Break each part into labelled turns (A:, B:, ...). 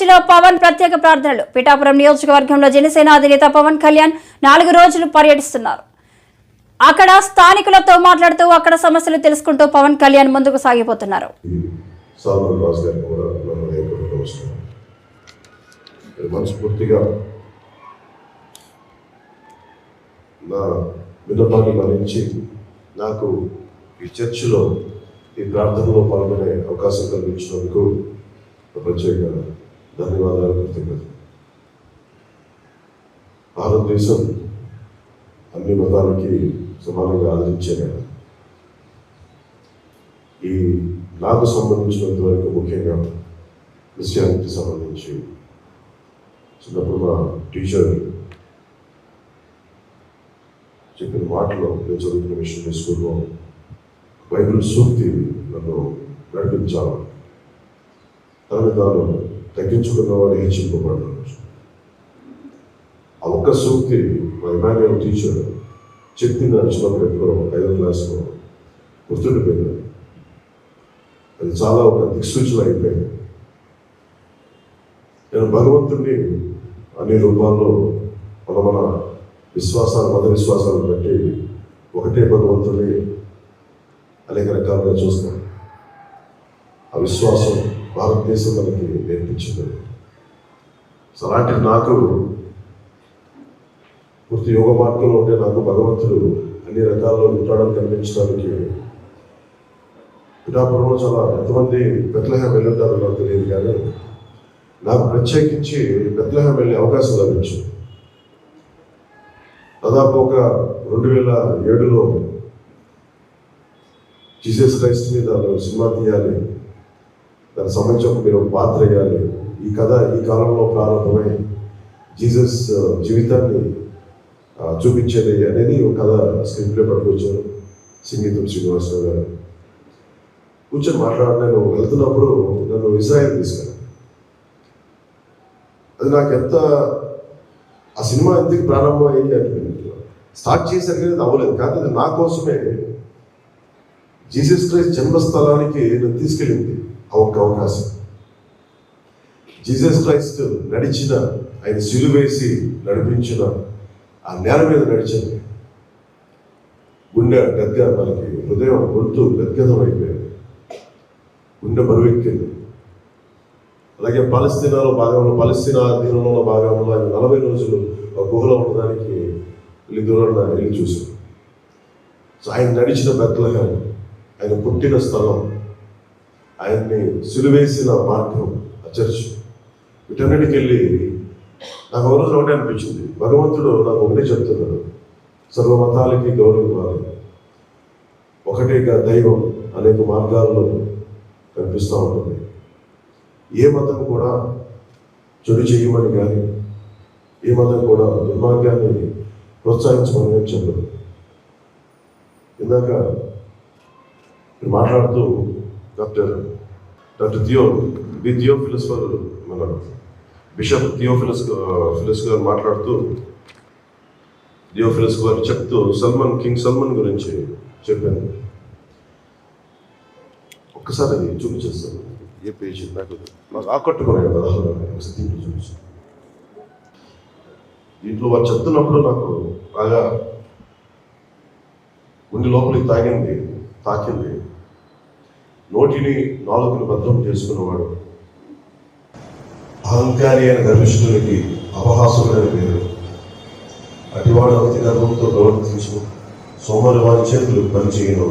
A: చర్చిలో పవన్ ప్రత్యేక ప్రార్థనలు. పిఠాపురం నియోజకవర్గంలో జనసేన అధినేత పవన్ కళ్యాణ్ నాలుగు రోజులు పర్యటిస్తున్నారు. అక్కడ స్థానికులతో మాట్లాడుతూ అక్కడ సమస్యలు తెలుసుకుంటూ పవన్ కళ్యాణ్ ముందుకు సాగిపోతున్నారు.
B: నా విన్నపాన్ని మరించి నాకు ఈ చర్చిలో ఈ ప్రార్థనలో పాల్గొనే అవకాశం కల్పించినందుకు నా ప్రత్యేక ధన్యవాదాలు కృతజ్ఞత భారతదేశం అన్ని మతాలకి సమానంగా ఆదరించే ఈ నాకు సంబంధించినంత వరకు ముఖ్యంగా క్రిస్టియానిటీ సంబంధించి చిన్నప్పుడు మా టీచర్ చెప్పిన మాటలో నేను చదువుతున్న మిషనరీ స్కూల్లో బైబిల్ సూక్తి నన్ను దాని తనని తగ్గించుకున్న వాడు హెచ్చింపబడ్డాడు ఆ ఒక్క సూక్తి మా ఇమాన్యుల్ టీచర్ చెప్పింది నడిచినప్పుడు ఒక ఐదో క్లాస్లో గుర్తుండిపోయింది. అది చాలా ఒక దిక్సూచన అయిపోయింది. నేను భగవంతుడిని అన్ని రూపాల్లో మన మన విశ్వాసాలు మత విశ్వాసాలను బట్టి ఒకటే భగవంతుడిని అనేక రకాలుగా చూస్తాం ఆ విశ్వాసం భారతదేశం మనకి నేర్పించింది. సో అలాంటి నాకు పూర్తి యోగ మార్గంలో ఉండే నాకు భగవంతుడు అన్ని రకాల్లో ఉంటాడని కనిపించడానికి పిఠాపురంలో చాలా ఎంతమంది బెత్లహేం వెళ్ళుంటారో నాకు తెలియదు కానీ నాకు ప్రత్యేకించి బెత్లహేం వెళ్ళే అవకాశం లభించింది. దాదాపు ఒక రెండు వేల ఏడులో జీసస్ క్రైస్ట్ మీద సినిమా తీయాలి దానికి సంబంధించి ఒక మీరు ఒక పాత్ర వేయాలి ఈ కథ ఈ కాలంలో ప్రారంభమై జీసస్ జీవితాన్ని చూపించేది అనేది ఒక కథ స్క్రీన్ ప్లే పట్టుకొచ్చారు సంగీతం శ్రీనివాసరావు గారు. కూర్చొని మాట్లాడి నేను వెళ్తున్నప్పుడు నన్ను ఇజ్రాయెల్ తీసుకెళ్ళాను అది నాకు ఎంత ఆ సినిమా ఎందుకు ప్రారంభం అయింది అనిపించింది స్టార్ట్ చేశారు కానీ అది అవ్వలేదు. కానీ అది నా కోసమే. జీసస్ క్రైస్ట్ జన్మస్థలానికి నన్ను తీసుకెళ్ళింది. ఆ ఒక్క అవకాశం జీసస్ క్రైస్ట్ నడిచిన ఆయన సిలువేసి నడిపించిన ఆ నేల మీద నడిచింది గుండె గద్గ మనకి హృదయం గొంతు గద్గదం అయిపోయింది గుండె బరువెక్కింది. అలాగే పాలస్తీనాలో భాగంలో పాలస్తీనా దీనంలో భాగంలో ఆయన నలభై రోజులు ఒక గుహలో ఉండడానికి వెళ్ళి దూరంగా వెళ్ళి చూశాను సో ఆయన నడిచిన బెత్లహేం ఆయన పుట్టిన స్థలం ఆయన్ని సులువేసిన మార్గం ఆ చర్చ్ వీటన్నిటికి వెళ్ళి నాకు ఒక రోజు ఒకటే అనిపించింది. భగవంతుడు నాకు ఒకటే చెప్తున్నాడు. సర్వ మతాలకి గౌరవం ఇవ్వాలి. ఒకటే గా- దైవం అనేక మార్గాల్లో కనిపిస్తూ ఉంటుంది. ఏ మతం కూడా చెడు చేయమని కానీ ఏ మతం కూడా దుర్మార్గాన్ని ప్రోత్సహించమని కానీ చెప్పదు ఇందాక మాట్లాడుతూ doctor doctor Theo the Theo philosopher మన బిషప్ థియో ఫిలస్ ఫిలస్ గారు మాట్లాడుతూ థియో ఫిలస్ గారు చెప్తూ సల్మాన్ కింగ్ సల్మాన్ గురించి చెప్పాను ఒక్కసారి అది చూపించేస్తాను. ఏ పేజీ నాకు నాకు ఆకట్టుకున్నాయి పదహారు ఒకసారి దీంట్లో దీంట్లో వారు చెప్తున్నప్పుడు నాకు బాగా ఉండి లోపలికి తాగింది తాకింది. నోటిని నాలుగును బద్ధం చేసుకున్నవాడు. అహంకారి అయిన గర్విష్ఠునికి అపహాసుడైన పేరు అటివాడు అతి గర్వంతో ప్రవర్తించు సోమరు వారి చేతులు పనిచేయను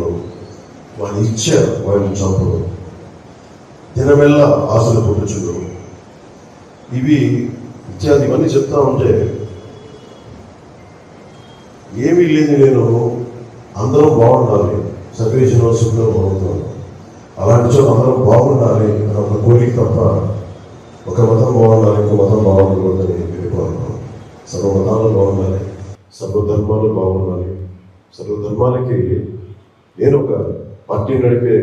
B: వారి ఇచ్చ వారిని చంపడం. దినమెల్లా ఆశలు పుట్టుచుండవు ఇవి ఇత్యాది ఇవన్నీ చెప్తా ఉంటే ఏమీ లేదు నేను అందరం బాగుండాలి. సక్రేషన్ సుందరం బాగుంటాను అలాంటి చోట అందరం బాగుండాలి అని ఒక కోరిక తప్ప ఒక మతం బాగుండాలి ఇంకో మతం బాగుండకూడదని వెళ్ళిపోతున్నాం సర్వ మతాలు బాగుండాలి సర్వ ధర్మాలు బాగుండాలి. సర్వ ధర్మాలకి నేను ఒక పార్టీ నడిపే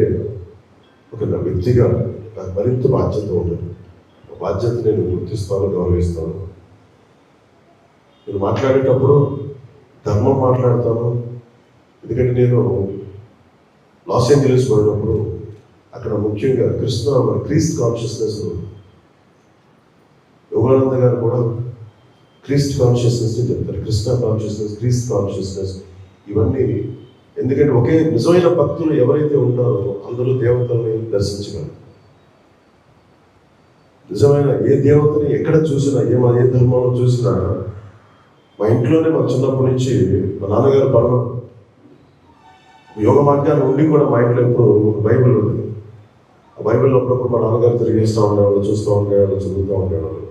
B: ఒక నా వ్యక్తిగా నాకు మరింత బాధ్యత ఉంటుంది. బాధ్యత నేను గుర్తిస్తాను గౌరవిస్తాను. నేను మాట్లాడేటప్పుడు ధర్మం మాట్లాడతాను. ఎందుకంటే నేను లాస్ ఏంజలీస్ పోయినప్పుడు అక్కడ ముఖ్యంగా కృష్ణ క్రీస్తు కాన్షియస్నెస్ యోగానంద గారు కూడా క్రీస్ట్ కాన్షియస్నెస్ చెప్తారు. కృష్ణ కాన్షియస్నెస్ క్రీస్ట్ కాన్షియస్నెస్ ఇవన్నీ ఎందుకంటే ఒకే నిజమైన భక్తులు ఎవరైతే ఉన్నారో అందరూ దేవతల్ని దర్శించగలరు. నిజమైన ఏ దేవతని ఎక్కడ చూసినా ఏ మా ఏ ధర్మంలో చూసినా మా ఇంట్లోనే మా చిన్నప్పటి నుంచి మా నాన్నగారు పరమ యోగ మార్గాన్ని ఉండి కూడా మా ఇంట్లో ఇప్పుడు బైబిల్ ఉంది. బైబిల్లో బైబిల్ అప్పుడప్పుడు మా నాన్నగారు తిరిగేస్తూ ఉండేవాళ్ళు చూస్తూ ఉండేవాళ్ళు చదువుతూ ఉండేవాళ్ళు.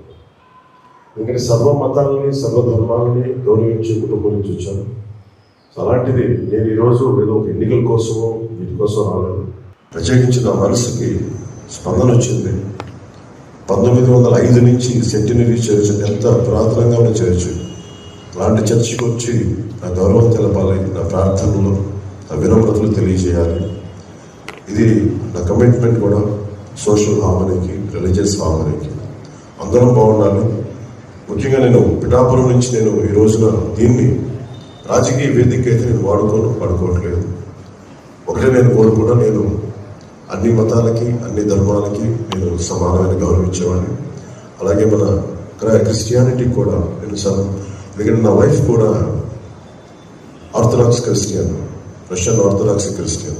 B: ఎందుకంటే సర్వ మతాలని సర్వ ధర్మాలని గౌరవించే కుటుంబం నుంచి వచ్చాను. సో అలాంటిది నేను ఈరోజు ఏదో ఒక ఎన్నికల కోసమో వీటి కోసం రాలేదు. ప్రత్యేకించి నా మనసుకి స్పందన వచ్చింది. పంతొమ్మిది వందల ఐదు నుంచి సెంటినరీ చర్చ్ ఎంత పురాతనంగా ఉన్న చర్చ్. అలాంటి చర్చికి వచ్చి నా గౌరవం తెలపాలి నా ప్రార్థనలు నా వినమ్రతలు తెలియజేయాలి. ఇది నా కమిట్మెంట్ కూడా సోషల్ హార్మనీకి రిలీజియస్ హార్మనీకి అందరం బాగుండాలి. ముఖ్యంగా నేను పిఠాపురం నుంచి నేను ఈ రోజున దీన్ని రాజకీయ వేదిక అయితే నేను వాడుకోను వాడుకోవట్లేదు. ఒకటే నేను కోరుకుంటా నేను అన్ని మతాలకి అన్ని ధర్మాలకి నేను సమానమైన గౌరవించేవాడిని. అలాగే మన క్రిస్టియానిటీ కూడా నేను సమ ఎందుకంటే నా వైఫ్ కూడా orthodox Christian Russian orthodox Christian